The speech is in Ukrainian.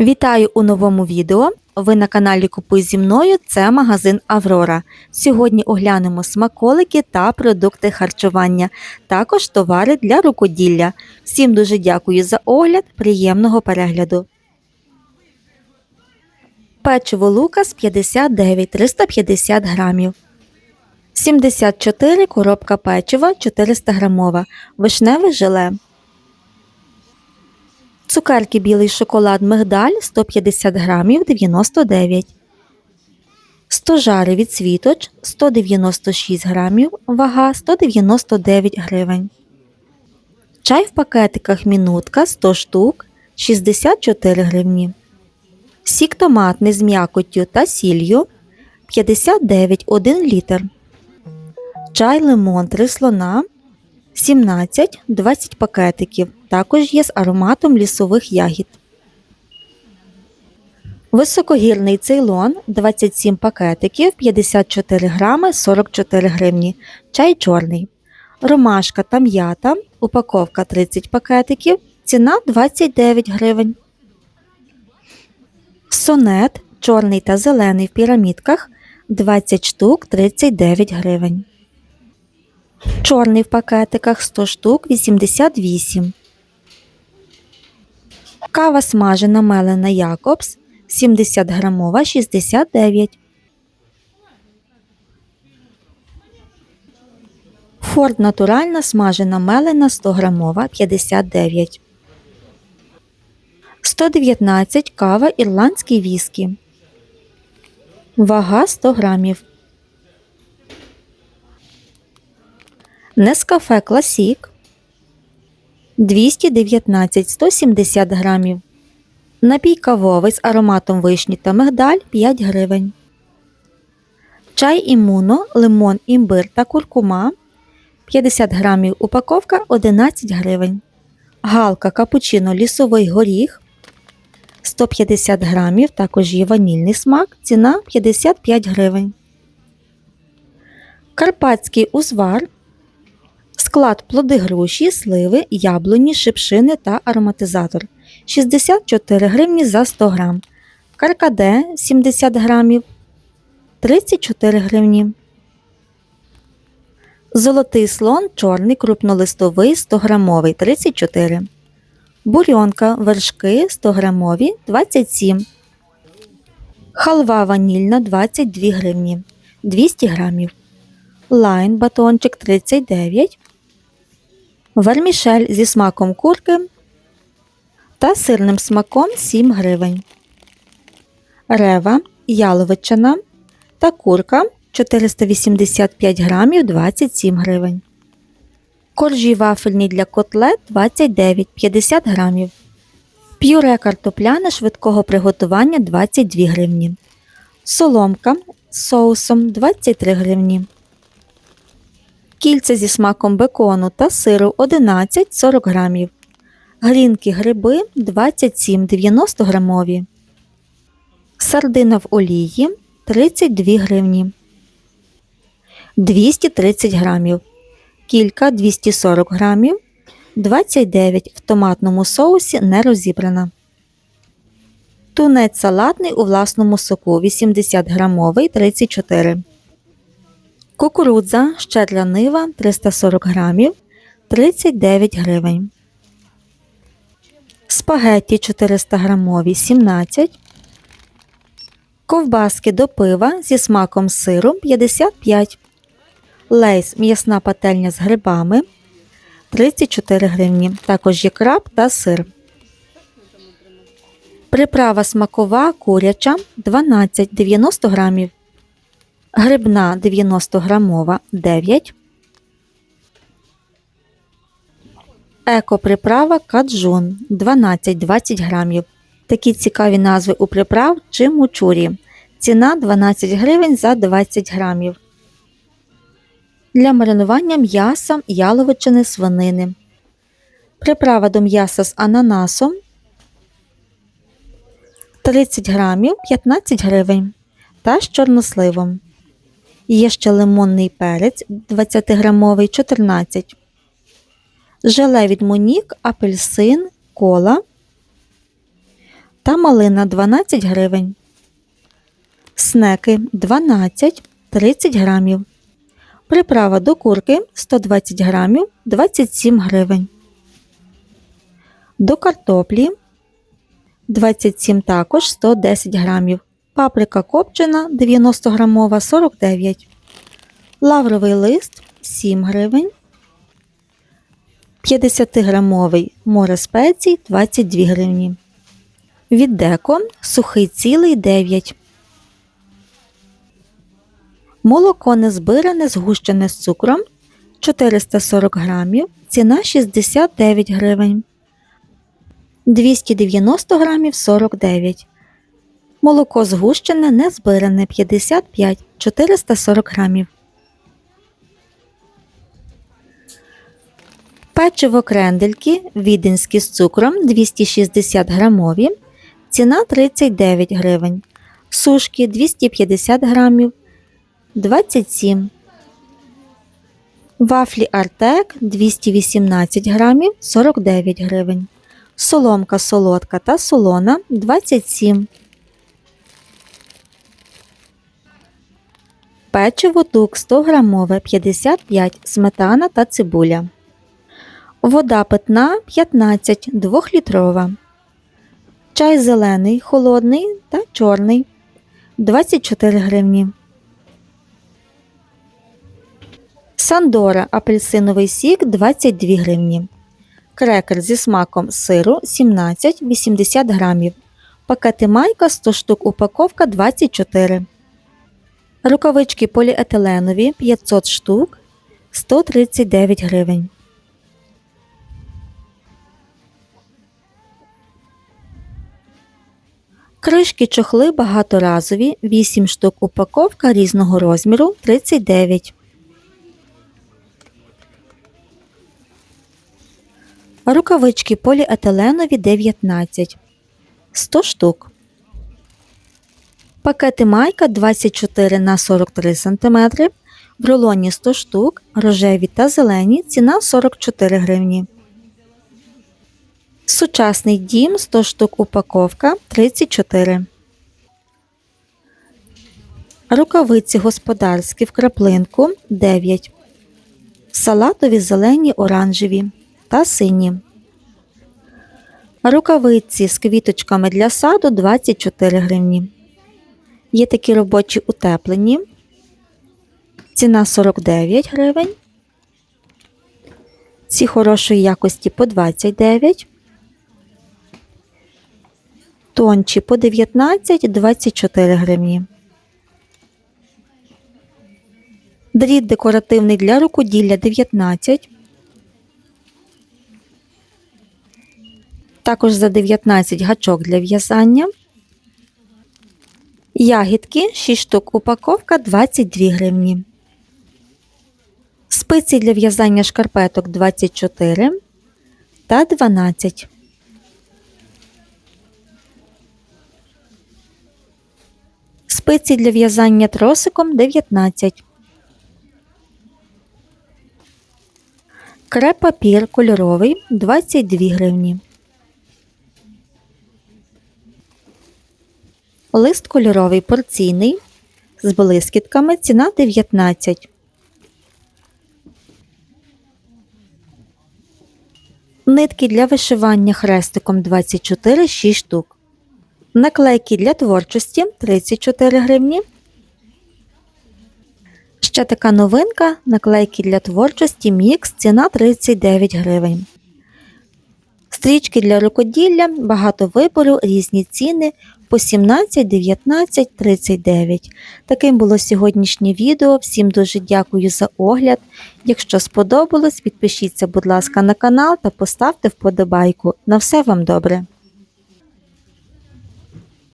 Вітаю у новому відео. Ви на каналі Купуй зі мною. Це магазин Аврора. Сьогодні оглянемо смаколики та продукти харчування, також товари для рукоділля. Всім дуже дякую за огляд, приємного перегляду. Печиво Лукас 59 350 грамів. 74 коробка печива 400 грамова. Вишневе желе. Цукерки білий шоколад мигдаль 150 грамів 99. Стожари від світоч 196 грамів, вага 199 гривень. Чай в пакетиках мінутка 100 штук 64 гривні. Сік томатний з м'якоттю та сіллю 59 1 літр. Чай лимон 3 слона 17-20 пакетиків. Також є з ароматом лісових ягід. Високогірний цейлон 27 пакетиків 54 грами 44 гривні. Чай чорний. Ромашка та м'ята. Упаковка 30 пакетиків. Ціна 29 гривень. Сонет чорний та зелений в пірамідках 20 штук 39 гривень. Чорний в пакетиках 100 штук 88. Кава смажена мелена Якобс 70 грамова 69. Форд натуральна смажена мелена 100 грамова 59. 119 кава ірландський віскі. Вага 100 грамів. Нескафе Класік 219 170 грамів. Напій кавовий з ароматом вишні та мигдаль 5 гривень. Чай імуно, лимон, імбир та куркума 50 грамів упаковка 11 гривень. Галка капучино лісовий горіх 150 грамів, також є ванільний смак, ціна 55 гривень. Карпатський узвар Склад плоди груші, сливи, яблуні, шипшини та ароматизатор 64 гривні за 100 грам. Каркаде 70 грамів 34 гривні. Золотий слон чорний крупнолистовий 100 грамовий 34. Бурьонка вершки 100 грамові 27. Халва ванільна 22 гривні 200 грамів. Лайн батончик 39 вермішель зі смаком курки та сирним смаком 7 гривень. Рева, яловичина та курка 485 грамів 27 гривень. Коржі вафельні для котлет 29 50 грамів. П'юре картопляне швидкого приготування 22 гривні. Соломка з соусом 23 гривні кільця зі смаком бекону та сиру 11-40 грамів, грінки гриби 27-90 грамові, сардина в олії 32 гривні, 230 грамів, кілька 240 грамів, 29 в томатному соусі не розібрана. Тунець салатний у власному соку 80 грамовий 34 Кукурудза щедра нива 340 грамів 39 гривень. Спагетті 400 грамові 17. Ковбаски до пива зі смаком сиру 55. Лейс м'ясна пательня з грибами 34 гривні. Також є краб та сир. Приправа смакова куряча 12,90 грамів грибна 90 грамова 9, екоприправа каджун 12-20 грамів. Такі цікаві назви у приправ чи мучурі. Ціна 12 гривень за 20 грамів. Для маринування м'яса яловичини свинини. Приправа до м'яса з ананасом 30 грамів 15 гривень та з чорносливом. Є ще лимонний перець 20-грамовий 14 Желе від Монік, апельсин, кола. та малина 12 гривень. Снеки 12 30 грамів. Приправа до курки 120 грамів 27 гривень. До картоплі 27 також 110 грамів. Паприка копчена 90 грамова 49. Лавровий лист 7 гривень. 50 грамовий море спецій 22 гривні. Від деко сухий цілий 9. Молоко незбиране згущене з цукром 440 грамів. Ціна 69 гривень. 290 грамів 49. Молоко згущене незбиране 55 440 грамів. Печиво крендельки віденські з цукром 260 грамові. Ціна 39 гривень. Сушки 250 грамів 27. Вафлі Артек 218 грамів 49 гривень. Соломка солодка та солона 27. Печиво тук 100 грамове 55 сметана та цибуля. Вода питна 15 2-літрова. Чай зелений, холодний та чорний 24 гривні. Сандора апельсиновий сік 22 гривні. Крекер зі смаком сиру 17-80 грамів. Пакети майка 100 штук упаковка 24. Рукавички поліетиленові 500 штук 139 гривень. Кришки чохли багаторазові 8 штук упаковка різного розміру 39. Рукавички поліетиленові 19 100 штук. Пакети майка 24 на 43 см. В рулоні 100 штук, рожеві та зелені. Ціна 44 гривні. Сучасний дім 100 штук упаковка 34. Рукавиці господарські в краплинку 9. Салатові зелені оранжеві та сині. Рукавиці з квіточками для саду 24 гривні. Є такі робочі утеплені. Ціна 49 гривень. Ці хорошої якості по 29. Тончі по 19-24 гривні. Дріт декоративний для рукоділля 19. Також за 19 гачок для в'язання. Ягідки 6 штук упаковка 22 гривні. Спиці для в'язання шкарпеток 24 та 12. Спиці для в'язання тросиком 19. Креп-папір кольоровий 22 гривні. Лист кольоровий порційний з блискітками ціна 19. Нитки для вишивання хрестиком 24 6 штук. Наклейки для творчості 34 гривні. Ще така новинка наклейки для творчості мікс ціна 39 гривень. Стрічки для рукоділля, багато вибору, різні ціни по 17, 19, 39. Таким було сьогоднішнє відео. Всім дуже дякую за огляд. Якщо сподобалось, підпишіться, будь ласка, на канал та поставте вподобайку. На все вам добре!